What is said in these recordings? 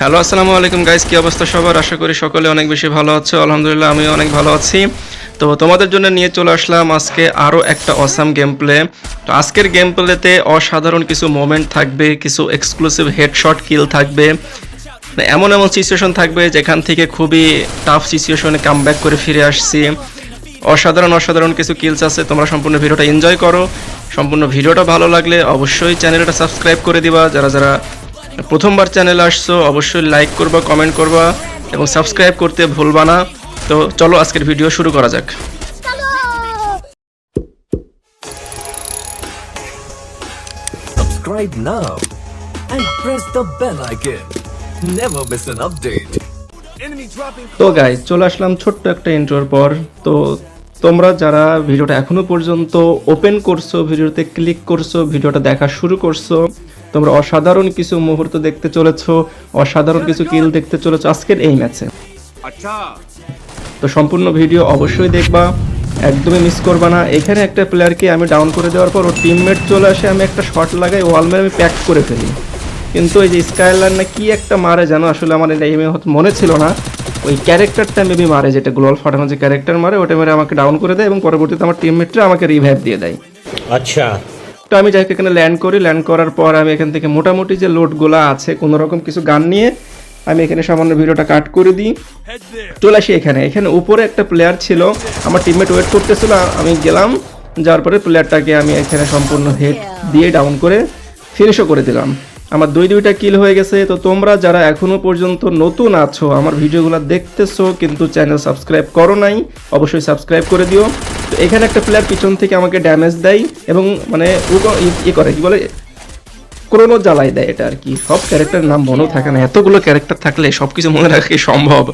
Hello, আসসালামু আলাইকুম guys কি অবস্থা সবার? আশা করি সকলে অনেক বেশি ভালো আছে। আলহামদুলিল্লাহ, আমিও অনেক ভালো আছি। তো তোমাদের জন্য নিয়ে চলে আসলাম আজকে আরও একটা অসাম গেম প্লে তো আজকের গেম প্লেতে অসাধারণ কিছু মোমেন্ট থাকবে, কিছু এক্সক্লুসিভ হেডশট কিল থাকবে। মানে এমন এমন সিচুয়েশন থাকবে যেখান থেকে খুবই টাফ সিচুয়েশনে কাম করে ফিরে আসছি। অসাধারণ অসাধারণ কিছু কিলস আছে, তোমরা সম্পূর্ণ ভিডিওটা এনজয় করো। সম্পূর্ণ ভিডিওটা ভালো লাগলে অবশ্যই চ্যানেলটা সাবস্ক্রাইব করে দিবা। যারা যারা প্রথমবার চ্যানেল আসছো অবশ্যই লাইক করবা কমেন্ট করবা এবং সাবস্ক্রাইব করতে ভুলবা না তো চলো আজকের ভিডিও শুরু করা যাক Subscribe now and press the bell icon. Never miss an update. তো গাই চলে আসলাম ছোট্ট একটা ইন্ট্রোর পর তো তোমরা যারা ভিডিওটা এখনও পর্যন্ত ওপেন করছ ভিডিওতে ক্লিক করছ ভিডিওটা দেখা শুরু করছ তোমরা অসাধারণ কিছু মুহূর্ত দেখতে চলেছো অসাধারণ কিছু কিল দেখতে চলেছো আজকের এই ম্যাচে। আচ্ছা। তো সম্পূর্ণ ভিডিও অবশ্যই দেখবা একদমই মিস করবা না। এখানে একটা প্লেয়ারকে আমি ডাউন করে দেওয়ার পর ও টিমমেট চলে আসে আমি একটা শট লাগাই ওয়াল মেরে আমি প্যাক করে ফেলি। কিন্তু ওই যে স্কাইলার না কি একটা মারে জানো আসলে আমার এটা এমএ মনে ছিল না। ওই ক্যারেক্টারটা মেবি মারে যেটা গ্লোয়াল ফাটানো যে ক্যারেক্টার মারে ওটা মেরে আমাকে ডাউন করে দেয় এবং পরবর্তীতে আমার টিমমেটটা আমাকে রিভাইভ দিয়ে দেয়। আচ্ছা। তো আমি যাই এখানে ল্যান্ড করি। ল্যান্ড করার পর আমি এখান থেকে মোটামুটি যে লোডগুলো আছে কোনো রকম কিছু গান নিয়ে আমি এখানে সামান্য ভিডিওটা কাট করে দিই। চলে আসি এখানে। এখানে উপরে একটা প্লেয়ার ছিল, আমার টিমমেট ওয়েট করতেছিল, আমি গেলাম, যাওয়ার পরে প্লেয়ারটাকে আমি এখানে সম্পূর্ণ হেড দিয়ে ডাউন করে ফিনিশও করে দিলাম। আমার দুই দুইটা কিল হয়ে গেছে। তো তোমরা যারা এখনও পর্যন্ত নতুন আছো, আমার ভিডিওগুলো দেখতেছো, কিন্তু চ্যানেল সাবস্ক্রাইব করো নাই, অবশ্যই সাবস্ক্রাইব করে দিও। তো এখানে একটা প্লেয়ার পিছন থেকে আমাকে ড্যামেজ দেয় এবং মানে ও ক- ই- ই করে কি বলে? ক্রোনো জ্বালাই দেয় এটা আর কি। সব ক্যারেক্টার নাম মনেও থাকে না। এতগুলো ক্যারেক্টার থাকলে সব কিছু মনে রাখা কি সম্ভব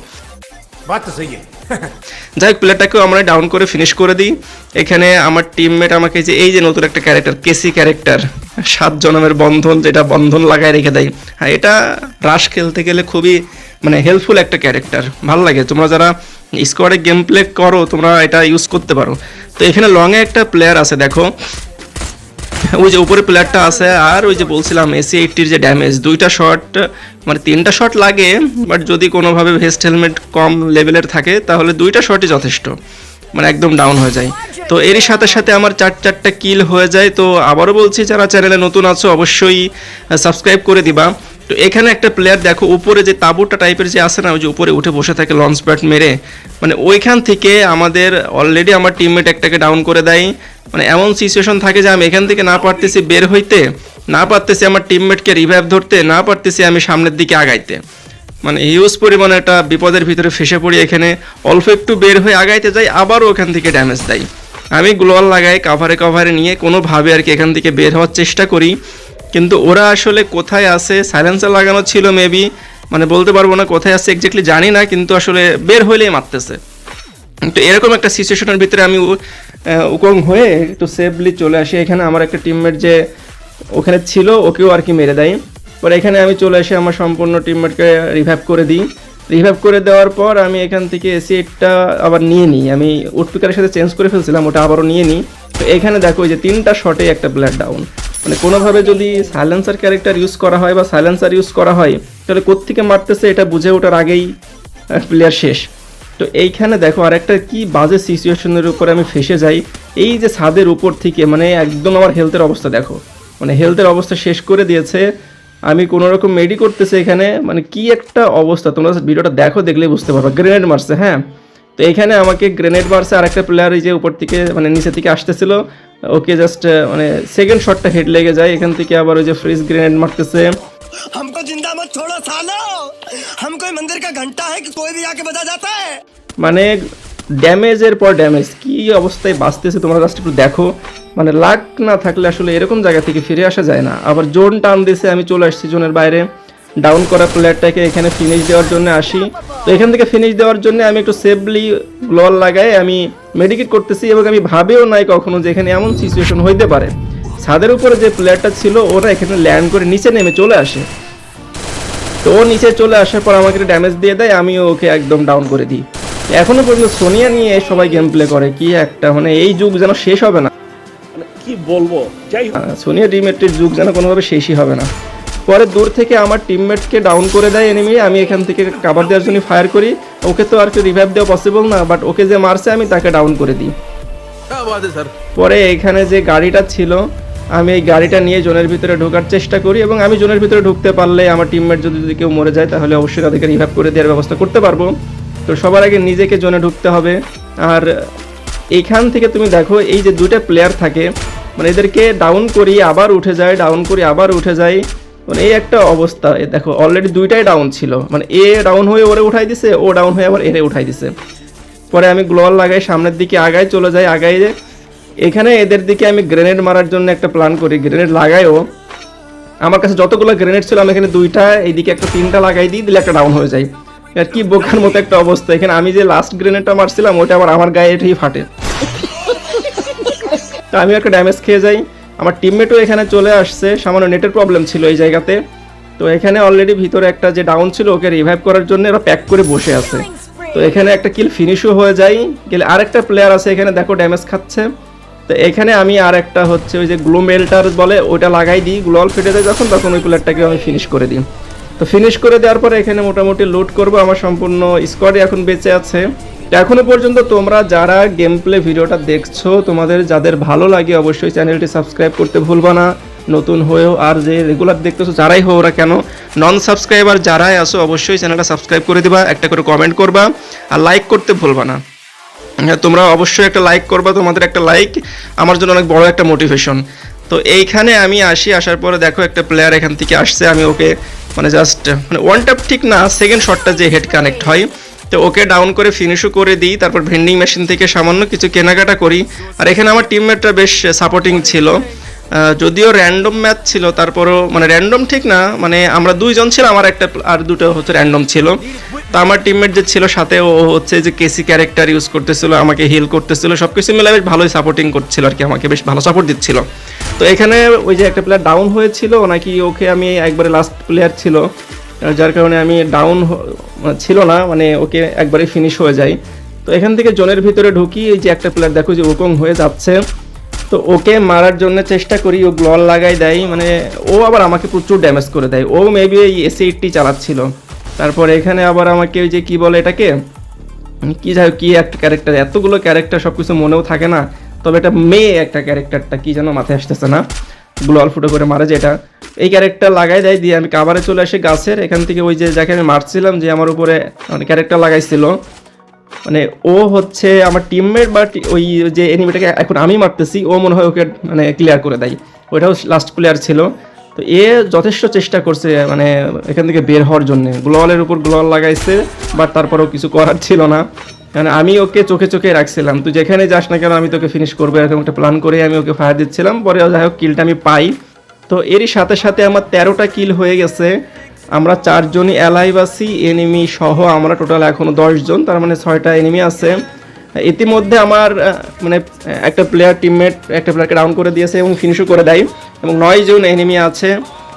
যাই হোক প্লেয়ারটাকেও আমরা ডাউন করে ফিনিশ করে দিই। এখানে আমার টিমমেট আমাকে যে এই যে নতুন একটা ক্যারেক্টার কেসি ক্যারেক্টার সাত জনমের বন্ধন যেটা বন্ধন লাগায় রেখে দেয়। হ্যাঁ এটা রাশ খেলতে গেলে খুবই মানে হেল্পফুল একটা ক্যারেক্টার ভালো লাগে। তোমরা যারা স্কোয়াডে গেম প্লে করো, তোমরা এটা ইউজ করতে পারো। তো এখানে লংয়ে একটা প্লেয়ার আছে, দেখো। ওই যে উপরে প্লেয়ারটা আছে, আর ওই যে বলছিলাম এসি এইটটির যে ড্যামেজ দুইটা শট মানে তিনটা শট লাগে বাট যদি কোনোভাবে ভেস্ট হেলমেট কম লেভেলের থাকে, তাহলে দুইটা শটই যথেষ্ট। মানে একদম ডাউন হয়ে যায়। তো এরই সাথে সাথে আমার চার চারটা কিল হয়ে যায়। তো আবারও বলছি, যারা চ্যানেলে নতুন আছো, অবশ্যই সাবস্ক্রাইব করে দিবা। তো এখানে একটা প্লেয়ার দেখো, উপরে যে তাঁবুটা টাইপের যে আছে না, ওই যে উপরে উঠে বসে থাকে লঞ্চ প্যাড মেরে মানে ওইখান থেকে আমাদের অলরেডি আমার টিমমেট একটাকে ডাউন করে দেয়। মানে এমন সিচুয়েশন থাকে যে আমি এখান থেকে না পারতেছি বের হইতে, না পারতেছি আমার টিমমেটকে রিভাইভ ধরতে, না পারতেছি আমি সামনের দিকে আগাইতে। মানে হিউজ পরিমাণে একটা বিপদের ভিতরে ফেসে পড়ি এখানে। অল্প একটু বের হয়ে আগাইতে যাই, আবারও ওখান থেকে ড্যামেজ দেয়। আমি গ্লোয়াল লাগাই কাভারে কাভারে নিয়ে কোনোভাবে আর কি এখান থেকে বের হওয়ার চেষ্টা করি। কিন্তু ওরা আসলে কোথায় আছে? সাইলেন্সার লাগানো ছিল মেবি মানে বলতে পারব না কোথায় আছে এক্স্যাক্টলি জানি না, কিন্তু আসলে বের হইলেই মারতেছে। তো এরকম একটা সিচুয়েশনের ভিতরে আমি উকং হয়ে একটু সেফলি চলে আসি। এখানে আমার একটা টিমমেট যে ওখানে ছিল, ওকেও আর কি মেরে দেয়। পরে এখানে আমি চলে এসে আমার সম্পূর্ণ টিমমেটকে রিভাইভ করে দিই। রিভাইভ করে দেওয়ার পর আমি এখান থেকে এসি আবার নিয়ে নিই। আমি উটপিকারের সাথে চেঞ্জ করে ফেলছিলাম, ওটা আবারও নিয়ে নিই। তো এখানে দেখো এই যে তিনটা শটে একটা প্লেয়ার ডাউন মানে কোনোভাবে যদি সাইলেন্সার ক্যারেক্টার ইউজ করা হয় বা সাইলেন্সার ইউজ করা হয়, তাহলে কোত্থেকে মারতেছে এটা বুঝে ওঠার আগেই প্লেয়ার শেষ। তো এইখানে দেখো আরেকটা কি বাজে সিচুয়েশনের উপরে আমি ফেসে যাই। এই যে ছাদের উপর থেকে মানে একদম আমার হেলথের অবস্থা দেখো। মানে হেলথের অবস্থা শেষ করে দিয়েছে। আমি কোনো রকম মেডি করতেছে এখানে। মানে কি একটা অবস্থা, তোমরা ভিডিওটা দেখো, দেখলেই বুঝতে পারবে। গ্রেনেড মারছে হ্যাঁ? তো এইখানে আমাকে গ্রেনেড মারছে আর একটা প্লেয়ার এই যে উপর থেকে মানে নিচে থেকে আসতেছিল ওকে জাস্ট মানে সেকেন্ড শটটা হেড লেগে যায় এখান থেকে আবার ওই যে ফ্রিজ গ্রেনেড মারতেছে हमको जिंदा मत छोड़ो सालो हम कोई मंदिर का घंटा है कि कोई भी आके बजा जाता है মানে ড্যামেজের পর ড্যামেজ কি অবস্থায় বাঁচতেছে তোমরা জাস্ট একটু দেখো মানে লাক না থাকলে আসলে এরকম জায়গা থেকে ফিরে আসা যায় না আবার জোন টান দিছে আমি চলে আসছি জোনের বাইরে ডাউন করা প্লেয়ারটাকে এখানে ফিনিশ দেওয়ার জন্য আসি। তো এখান থেকে ফিনিশ দেওয়ার জন্য আমি একটু সেফলি গ্লোয়াল লাগাই আমি মেডিকেট করতেছি এবং আমি ভাবেও নাই কখনো যে এখানে এমন সিচুয়েশন হইতে পারে। ছাদের উপরে যে প্লেয়ারটা ছিল ওরা এখানে ল্যান্ড করে নিচে নেমে চলে আসে। তো ও নিচে চলে আসার পর আমাকে ড্যামেজ দিয়ে দেয় আমিও ওকে একদম ডাউন করে দিই। এখনও পর্যন্ত সোনিয়া নিয়ে সবাই গেম প্লে করে কি একটা মানে এই যুগ যেন শেষ হবে না। কি বলব? যাই হোক। সোনিয়া ডিমেটের যুগ যেন কোনোভাবে শেষই হবে না। পরে দূর থেকে আমার টিমমেটকে ডাউন করে দেয় এনিমি আমি এখান থেকে কাভার দেওয়ার জন্য ফায়ার করি। ওকে তো আর কি রিভাইভ দেওয়া পসিবল না বাট ওকে যে মারছে আমি তাকে ডাউন করে দিই। পরে এখানে যে গাড়িটা ছিল আমি এই গাড়িটা নিয়ে জোনের ভিতরে ঢোকার চেষ্টা করি এবং আমি জোনের ভিতরে ঢুকতে পারলে আমার টিমমেট যদি যদি কেউ মরে যায় তাহলে অবশ্যই তাদেরকে রিভাইভ করে দেওয়ার ব্যবস্থা করতে পারব। তো সবার আগে নিজেকে জোনে ঢুকতে হবে। আর এখান থেকে তুমি দেখো এই যে দুটা প্লেয়ার থাকে মানে এদেরকে ডাউন করি আবার উঠে যায় ডাউন করি আবার উঠে যায়। মানে এই একটা অবস্থা। এ দেখো অলরেডি দুইটাই ডাউন ছিল। মানে এ ডাউন হয়ে ওরে উঠাই দিছে, ও ডাউন হয়ে আবার এরে উঠাই দিছে। পরে আমি গ্লোয়াল লাগাই, সামনের দিকে আগায় চলে যাই আগাই যে, এখানে এদের দিকে আমি গ্রেনেড মারার জন্য একটা প্ল্যান করি। গ্রেনেড লাগাইও আমার কাছে যতগুলো গ্রেনেড ছিল, আমি এখানে দুইটা, এইদিকে একটা তিনটা লাগাই দিই দিলে একটা ডাউন হয়ে যায়। আর কি বোকার মতো একটা অবস্থা। এখানে আমি যে লাস্ট গ্রেনেডটা মারছিলাম, ওটা আবার আমার গায়ে এঠেই ফাটে। তো আমি একটা ড্যামেজ খেয়ে যাই। আমার টিমমেটও এখানে চলে আসছে। সামান্য নেটের প্রবলেম ছিল এই জায়গাতে। তো এখানে অলরেডি ভিতরে একটা যে ডাউন ছিল, ওকে রিভাইভ করার জন্য এরা প্যাক করে বসে আছে। তো এখানে একটা কিল ফিনিশও হয়ে যায়। গেলে আরেকটা প্লেয়ার আছে এখানে, দেখো ড্যামেজ খাচ্ছে। তো এখানে আমি আর একটা হচ্ছে ওই যে গ্লো মেল্টার বলে ওটা লাগাই দিই। গ্লোয়াল ফেটে দেয় যখন, তখন ওই প্লেয়ারটাকে আমি ফিনিশ করে দিই। তো ফিনিশ করে দেওয়ার পরে এখানে মোটামুটি লুট করব। আমার সম্পূর্ণ স্কোয়াডে এখন বেঁচে আছে। এখনও পর্যন্ত তোমরা যারা গেম প্লে ভিডিওটা দেখছ, তোমাদের যাদের ভালো লাগে অবশ্যই চ্যানেলটি সাবস্ক্রাইব করতে ভুলবা না। নতুন হয়েও আর যে রেগুলার দেখতেছো, যারাই হোক ওরা কেন নন সাবস্ক্রাইবার যারাই আসো অবশ্যই চ্যানেলটা সাবস্ক্রাইব করে দিবা, একটা করে কমেন্ট করবা, আর লাইক করতে ভুলবা না। হ্যাঁ তোমরা অবশ্যই একটা লাইক করবা, তোমাদের একটা লাইক আমার জন্য অনেক বড় একটা মোটিভেশন তো এইখানে আমি আসি, আসার পরে দেখো একটা প্লেয়ার এখান থেকে আসছে, আমি ওকে মানে জাস্ট মানে ওয়ান ট্যাপ ঠিক না সেকেন্ড শটটা যে হেড কানেক্ট হয় তো ওকে ডাউন করে ফিনিশও করে দিই, তারপর ভেন্ডিং মেশিন থেকে সামান্য কিছু কেনাকাটা করি। আর এখানে আমার টিমমেটটা বেশ সাপোর্টিং ছিল। যদিও র্যান্ডম ম্যাচ ছিল, তারপরও মানে র্যান্ডম ঠিক না মানে আমরা দুইজন ছিলাম, আমার একটা আর দুটো হচ্ছে র্যান্ডম ছিল। তো আমার টিমমেট যে ছিল সাথে, ও হচ্ছে যে কেসি ক্যারেক্টার ইউজ করতেছিল, আমাকে হিল করতেছিল সব কিছু মিলে বেশ ভালোই সাপোর্টিং করছিল আর কি, আমাকে বেশ ভালো সাপোর্ট দিচ্ছিল। তো এখানে ওই যে একটা প্লেয়ার ডাউন হয়েছিল, নাকি ওকে আমি একবারে লাস্ট প্লেয়ার ছিল। যার কারণে আমি ডাউন ছিল না মানে ওকে একবারে ফিনিশ হয়ে যায়। তো এখান থেকে জোনের ভিতরে ঢুকি, এই যে একটা প্লেয়ার দেখো যে ওকং হয়ে যাচ্ছে। তো ওকে মারার জন্য চেষ্টা করি, ও গ্লল লাগাই দেয় মানে ও আবার আমাকে প্রচুর ড্যামেজ করে দেয়। ও মেবি এই এসি এইটটি চালাচ্ছিল। তারপর এখানে আবার আমাকে ওই যে কি বলে এটাকে কি যাই কি একটা ক্যারেক্টার এতগুলো ক্যারেক্টার সব কিছু মনেও থাকে না, তবে এটা মেয়ে একটা ক্যারেক্টারটা কি যেন মাথায় আসতেছে না। গ্লোয়াল ফুটো করে মারা মারে যেটা। এই ক্যারেক্টার লাগাই দেয়, দিয়ে আমি কাবারে চলে আসি গাছের। এখান থেকে ওই যে যাকে আমি মারছিলাম, যে আমার উপরে মানে ক্যারেক্টার লাগাইছিল। মানে ও হচ্ছে আমার টিমমেট বা ওই যে এনিমিটাকে এখন আমি মারতেছি, ও মনে হয় ওকে মানে ক্লিয়ার করে দেয়। ওইটাও লাস্ট প্লেয়ার ছিল। তো এ যথেষ্ট চেষ্টা করছে মানে এখান থেকে বের হওয়ার জন্য। গ্লোয়ালের উপর গ্লোয়াল লাগাইছে বাট তারপরেও কিছু করার ছিল না। মানে আমি ওকে চোখে চোখে রাখছিলাম। তুই যেখানে যাস না কেন, আমি তোকে ফিনিশ করব, এরকম একটা প্ল্যান করে আমি ওকে ফায়ার দিচ্ছিলাম। পরে যাই হোক কিলটা আমি পাই। তো এরই সাথে সাথে আমার তেরোটা কিল হয়ে গেছে। আমরা চারজনই অ্যালাইভ আছি এনিমি সহ আমরা টোটাল এখনও জন তার মানে ছয়টা এনিমি আছে। ইতিমধ্যে আমার মানে একটা প্লেয়ার টিমমেট একটা প্লেয়ারকে ডাউন করে দিয়েছে এবং ফিনিশও করে দেয় এবং নয় জন এনিমি আছে।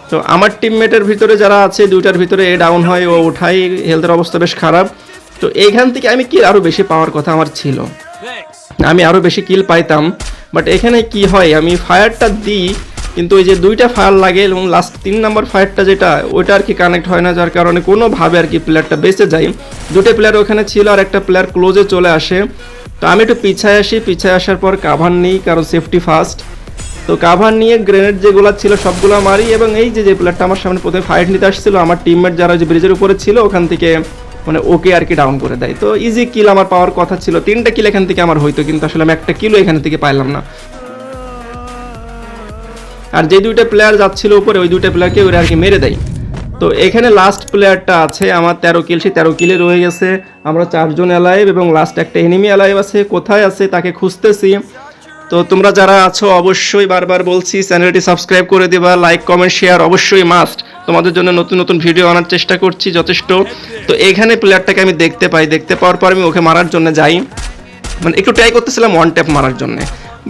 তো আমার টিমমেটের ভিতরে যারা আছে দুইটার ভিতরে এ ডাউন হয় ও ওঠাই হেলথের অবস্থা বেশ খারাপ। তো এইখান থেকে আমি কি আরও বেশি পাওয়ার কথা আমার ছিল। আমি আরও বেশি কিল পাইতাম। বাট এখানে কি হয় আমি ফায়ারটা দিই কিন্তু ওই যে দুইটা ফায়ার লাগে এবং লাস্ট তিন নম্বর ফায়ারটা যেটা, ওইটা আর কি কানেক্ট হয় না, যার কারণে কোনোভাবে আর কি প্লেয়ারটা বেঁচে যায়। দুটো প্লেয়ার ওখানে ছিল আর একটা প্লেয়ার ক্লোজে চলে আসে। তো আমি একটু পিছায় আসি, পিছায় আসার পর কাভার নিই, কারণ সেফটি ফার্স্ট তো কাভার নিয়ে গ্রেনেড যেগুলো ছিল সবগুলো মারি এবং এই যে যে প্লেয়ারটা আমার সামনে প্রথমে ফাইট নিতে আসছিল, আমার টিমমেট যারা যে ব্রিজের উপরে ছিল, ওখান থেকে মানে ওকে আর কি ডাউন করে দেয়। তো ইজি কিল আমার পাওয়ার কথা ছিল। তিনটা কিল এখান থেকে আমার হইতো, কিন্তু আসলে আমি একটা কিলো এখান থেকে পাইলাম না। আর যে দুইটা প্লেয়ার যাচ্ছিল উপরে, ওই দুইটা প্লেয়ারকে ওরা আর কি মেরে দেয়। তো এখানে লাস্ট প্লেয়ারটা আছে, আমার তেরো কিল সে তেরো কিলে রয়ে গেছে। আমরা চারজন অ্যালাইভ এবং লাস্ট একটা এনিমি অ্যালাইভ আছে। কোথায় আছে তাকে খুঁজতেছি। তো তোমরা যারা আছো, অবশ্যই বারবার বলছি, চ্যানেলটি সাবস্ক্রাইব করে দিবা লাইক কমেন্ট শেয়ার অবশ্যই মাস্ট তোমাদের জন্য নতুন নতুন ভিডিও আনার চেষ্টা করছি যথেষ্ট। তো এখানে প্লেয়ারটাকে আমি দেখতে পাই। দেখতে পাওয়ার পর আমি ওকে মারার জন্য যাই। মানে একটু ট্রাই করতেছিলাম ওয়ান ট্যাপ মারার জন্য।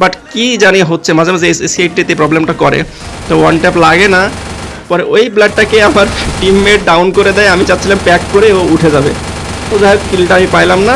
বাট কি জানি হচ্ছে, মাঝে মাঝে এসিআইটিতে প্রবলেমটা করে। তো ওয়ান ট্যাপ লাগে না। পরে ওই ব্লাডটাকে আমার টিমমেট ডাউন করে দেয়, আমি চাচ্ছিলাম প্যাক করে ও উঠে যাবে। তো যাই হোক কিলটা আমি পাইলাম না।